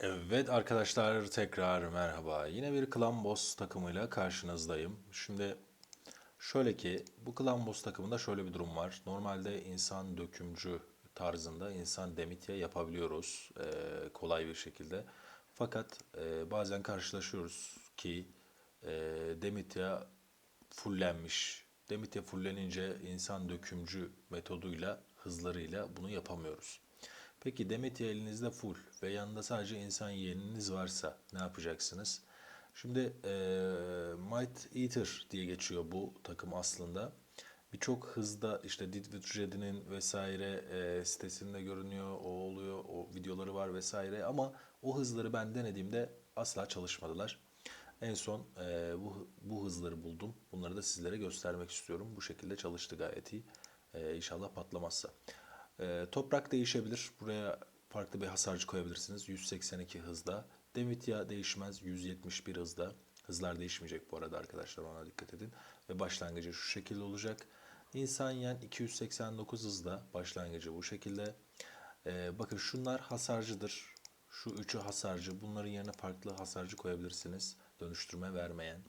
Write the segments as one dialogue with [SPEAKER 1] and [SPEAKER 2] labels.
[SPEAKER 1] Evet arkadaşlar tekrar merhaba. Yine bir Clan Boss takımıyla karşınızdayım. Şimdi şöyle ki bu Clan Boss takımında şöyle bir durum var. Normalde insan dökümcü tarzında insan Demitya yapabiliyoruz eee, kolay bir şekilde. Fakat eee, bazen karşılaşıyoruz ki eee Demitya fullenmiş. Demitya fullenince insan dökümcü metoduyla, hızlarıyla bunu yapamıyoruz. Peki Demetya elinizde full ve yanında sadece insan yeğeniniz varsa ne yapacaksınız? Şimdi eee Might Eater diye geçiyor bu takım aslında. Birçok hızda işte Didwitjed'in vesaire eee, sitesinde görünüyor, o oluyor, o videoları var vesaire ama o hızları ben denediğimde asla çalışmadılar. En son eee, bu, bu hızları buldum. Bunları da sizlere göstermek istiyorum. Bu şekilde çalıştı gayet iyi. Eee inşallah patlamazsa. Eee, toprak değişebilir. Buraya farklı bir hasarcı koyabilirsiniz. 182 hızda. Demitya değişmez. 171 hızda. Hızlar değişmeyecek bu arada arkadaşlar ona dikkat edin. Ve başlangıcı şu şekilde olacak. İnsan yen 289 hızda. Başlangıcı bu şekilde. Eee, bakın şunlar hasarcıdır. Şu üçü hasarcı. Bunların yerine farklı hasarcı koyabilirsiniz. Dönüştürme vermeyen.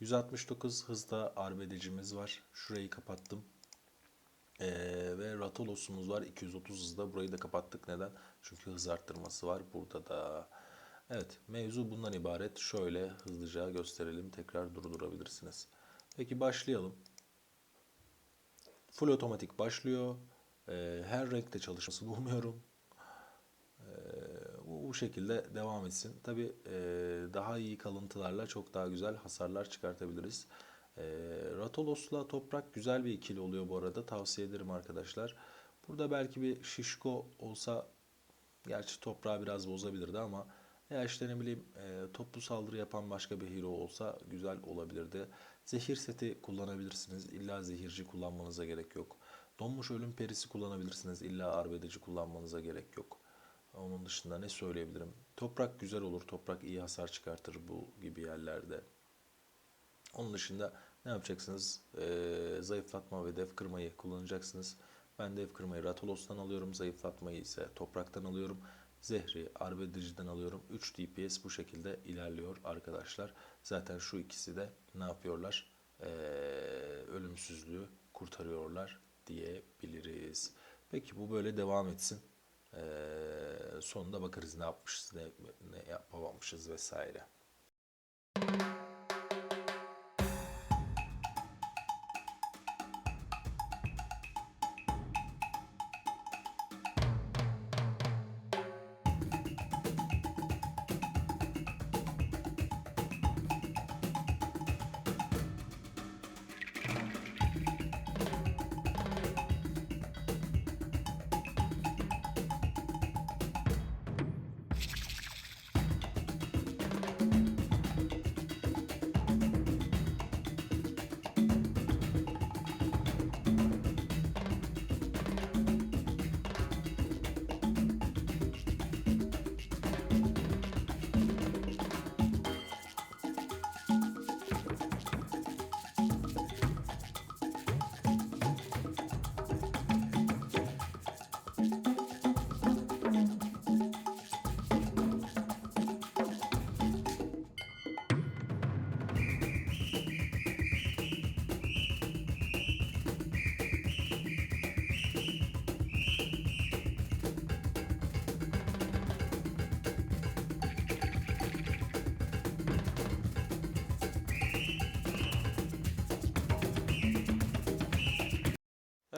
[SPEAKER 1] 169 hızda arbedecimiz var. Şurayı kapattım. Ee, ve Ratolos'umuz var 230 hızda. Burayı da kapattık. Neden? Çünkü hız arttırması var burada da. Evet, mevzu bundan ibaret. Şöyle hızlıca gösterelim. Tekrar durdurabilirsiniz. Peki başlayalım. Full otomatik başlıyor. Ee, her renkte çalışmasını umuyorum. Bu, bu şekilde devam etsin. Tabii e, daha iyi kalıntılarla çok daha güzel hasarlar çıkartabiliriz. E, Ratolos'la Toprak güzel bir ikili oluyor bu arada. Tavsiye ederim arkadaşlar. Burada belki bir Şişko olsa gerçi toprağı biraz bozabilirdi ama ya işte ne bileyim e, toplu saldırı yapan başka bir hero olsa güzel olabilirdi. Zehir seti kullanabilirsiniz. İlla zehirci kullanmanıza gerek yok. Donmuş ölüm perisi kullanabilirsiniz. İlla arbedeci kullanmanıza gerek yok. Onun dışında ne söyleyebilirim? Toprak güzel olur. Toprak iyi hasar çıkartır bu gibi yerlerde. Onun dışında ne yapacaksınız? Ee, zayıflatma ve def kırmayı kullanacaksınız. Ben def kırmayı Ratolos'tan alıyorum. Zayıflatmayı ise topraktan alıyorum. Zehri Arbedici'den alıyorum. 3 DPS bu şekilde ilerliyor arkadaşlar. Zaten şu ikisi de ne yapıyorlar? Ee, ölümsüzlüğü kurtarıyorlar diyebiliriz. Peki bu böyle devam etsin. Ee, sonunda bakarız ne yapmışız, ne, ne yapamamışız vesaire.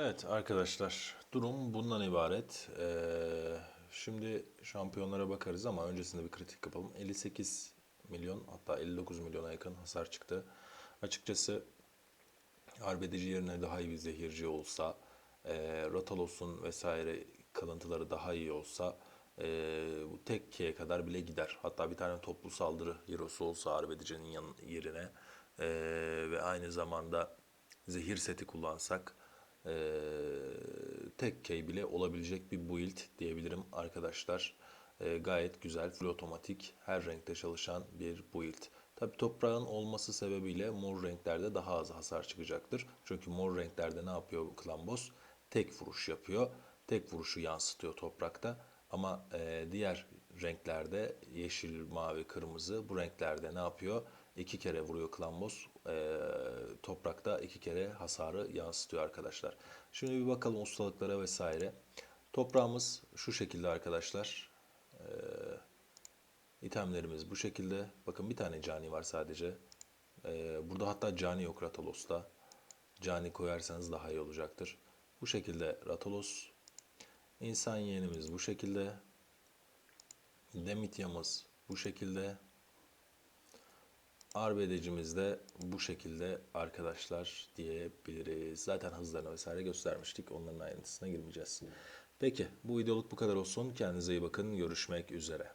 [SPEAKER 1] Evet arkadaşlar durum bundan ibaret. Ee, şimdi şampiyonlara bakarız ama öncesinde bir kritik yapalım. 58 milyon hatta 59 milyona yakın hasar çıktı. Açıkçası arbedeci yerine daha iyi bir zehirci olsa, e, Ratalos'un vesaire kalıntıları daha iyi olsa e, bu tek K'ye kadar bile gider. Hatta bir tane toplu saldırı hero'su olsa arbedicinin yan, yerine e, ve aynı zamanda zehir seti kullansak ee, tek key bile olabilecek bir build diyebilirim arkadaşlar. Ee, gayet güzel, full otomatik, her renkte çalışan bir build. Tabi toprağın olması sebebiyle mor renklerde daha az hasar çıkacaktır. Çünkü mor renklerde ne yapıyor Boss? Tek vuruş yapıyor. Tek vuruşu yansıtıyor toprakta. Ama e, diğer renklerde yeşil, mavi, kırmızı bu renklerde ne yapıyor? İki kere vuruyor klambos. Ee, toprakta iki kere hasarı yansıtıyor arkadaşlar. Şimdi bir bakalım ustalıklara vesaire. Toprağımız şu şekilde arkadaşlar. Ee, itemlerimiz bu şekilde. Bakın bir tane cani var sadece. Ee, burada hatta cani yok Ratolos'ta. Cani koyarsanız daha iyi olacaktır. Bu şekilde Ratolos. İnsan yeğenimiz bu şekilde. Demityamız bu şekilde. Arbedecimiz de bu şekilde arkadaşlar diyebiliriz. Zaten hızlarını vesaire göstermiştik. Onların ayrıntısına girmeyeceğiz. Peki bu videoluk bu kadar olsun. Kendinize iyi bakın. Görüşmek üzere.